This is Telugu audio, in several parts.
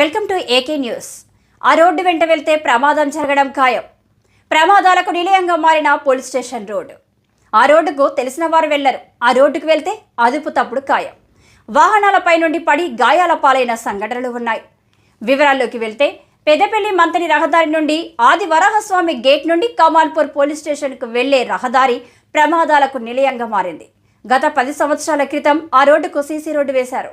Welcome to AK news. ఆ రోడ్డు వెంట వెళ్తే ప్రమాదం జరగడం ఖాయం. ప్రమాదాలకు నిలయంగా మారిన పోలీస్ స్టేషన్ రోడ్డు. ఆ రోడ్డుకు తెలిసిన వారు వెళ్ళరు. ఆ రోడ్డుకు వెళ్తే అదుపు తప్పుడు ఖాయం. వాహనాలపై నుండి పడి గాయాల పాలైన సంఘటనలు ఉన్నాయి. వివరాల్లోకి వెళ్తే పెద్దపల్లి మంతని రహదారి నుండి ఆది వరాహస్వామి గేట్ నుండి కమాల్పూర్ పోలీస్ స్టేషన్కు వెళ్ళే రహదారి ప్రమాదాలకు నిలయంగా మారింది. గత పది సంవత్సరాల క్రితం ఆ రోడ్డుకు సీసీ రోడ్డు వేశారు.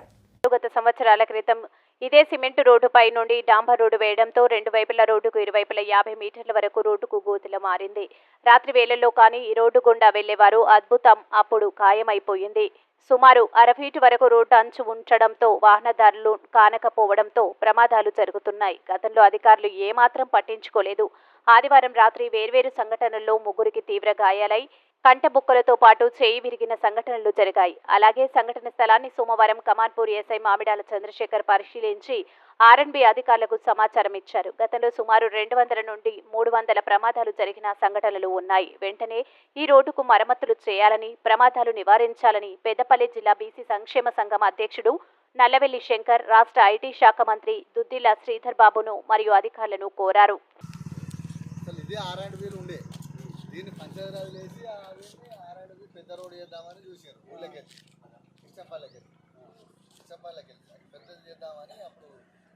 గత సంవత్సరాల క్రితం ఇదే సిమెంట్ రోడ్డుపై నుండి డాంబర్ రోడ్డు వేయడంతో రెండు వైపుల రోడ్డుకు ఇరువైపుల యాభై మీటర్ల వరకు రోడ్డుకు గోతుల మారింది. రాత్రి వేళల్లో కానీ ఈ రోడ్డు గుండా వెళ్ళేవారు అద్భుతం. అప్పుడు ఖాయమైపోయింది. సుమారు అరఫీటు వరకు రోడ్డు అంచు ఉంచడంతో వాహనదారులు కానకపోవడంతో ప్రమాదాలు జరుగుతున్నాయి. గతంలో అధికారులు ఏమాత్రం పట్టించుకోలేదు. ఆదివారం రాత్రి వేర్వేరు సంఘటనల్లో ముగ్గురికి తీవ్ర గాయాలై కంటబుక్కలతో పాటు చేయి విరిగిన సంఘటనలు జరిగాయి. అలాగే సంఘటన స్థలాన్ని సోమవారం కమాన్పూర్ ఎస్ఐ మామిడాల చంద్రశేఖర్ పరిశీలించి ఆర్ఎన్బి అధికారులకు సమాచారం ఇచ్చారు. గతంలో సుమారు రెండు వందల నుండి మూడు వందల ప్రమాదాలు జరిగిన సంఘటనలు ఉన్నాయి. వెంటనే ఈ రోడ్డుకు మరమ్మతులు చేయాలని ప్రమాదాలు నివారించాలని పెద్దపల్లి జిల్లా బీసీ సంక్షేమ సంఘం అధ్యక్షుడు నల్లవెల్లి శంకర్ రాష్ట్ర ఐటీ శాఖ మంత్రి దుద్దిల్ల శ్రీధర్ బాబును మరియు అధికారులను కోరారు. దీన్ని పంచాయతీరాజు వేసి ఆ పెద్ద రోడ్ చేద్దామని చూశారు. ఊళ్ళకి ఇచ్చంపల్లకి ఇచ్చంపల్లకి పెద్దది చేద్దామని అప్పుడు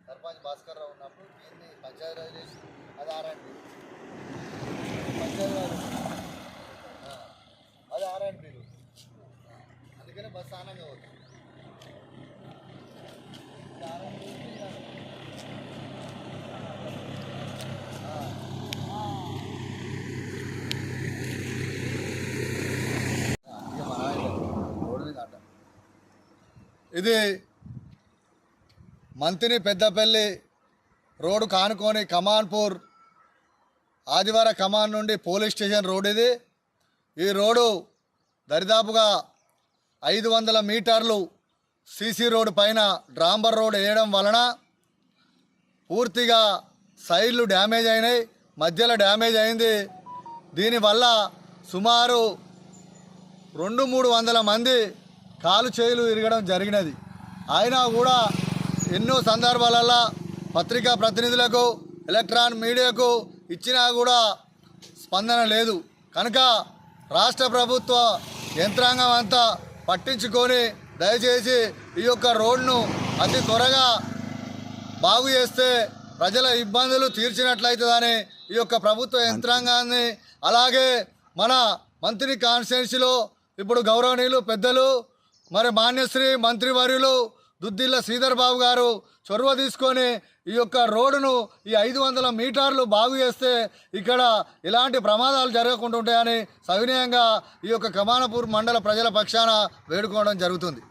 సర్పంచ్ భాస్కర్ రావు ఉన్నప్పుడు దీన్ని పంచాయతీరాజు చేసి అది ఆర్ పంచాయతీరాజు అది ఆర్ అందుకనే బస్సు ఆనంగా అవుతుంది ఇది ఆర్ అండ్ బి ఇక మన ఆయన రోడ్డు మీద అడ్డం. ఇది మంతిని పెద్దపల్లి రోడ్డు కానుకొని కమాన్పూర్ ఆదివార కమాన్ నుండి పోలీస్ స్టేషన్ రోడ్ ఇది. ఈ రోడ్డు దరిదాపుగా ఐదు వందల మీటర్లు సీసీ రోడ్డు పైన డ్రాంబర్ రోడ్ వేయడం వలన పూర్తిగా సైడ్లు డ్యామేజ్ అయినాయి. మధ్యలో డ్యామేజ్ అయింది. దీనివల్ల సుమారు రెండు మూడు వందల మంది కాలు చేతులు విరగడం జరిగినది. అయినా కూడా ఎన్నో సందర్భాలలో పత్రికా ప్రతినిధులకు ఎలక్ట్రాన్ మీడియాకు ఇచ్చినా కూడా స్పందన లేదు. కనుక రాష్ట్ర ప్రభుత్వ యంత్రాంగం అంతా పట్టించుకొని దయచేసి ఈ యొక్క రోడ్ను అతి త్వరగా బాగు చేస్తే ప్రజల ఇబ్బందులు తీర్చినట్లయితుందని ఈ యొక్క ప్రభుత్వ యంత్రాంగాన్ని అలాగే మన మంత్రి కాన్స్టిట్యున్సీలో ఇప్పుడు గౌరవనీయులు పెద్దలు మరి మాన్యశ్రీ మంత్రివర్యులు దుద్దిల్ల శ్రీధర్ బాబు గారు చొరవ తీసుకొని ఈ యొక్క రోడ్డును ఈ ఐదు వందల మీటర్లు బాగు చేస్తే ఇక్కడ ఇలాంటి ప్రమాదాలు జరగకుండా ఉంటాయని సవినయంగా ఈ యొక్క కమానపూర్ మండల ప్రజల పక్షాన వేడుకోవడం జరుగుతుంది.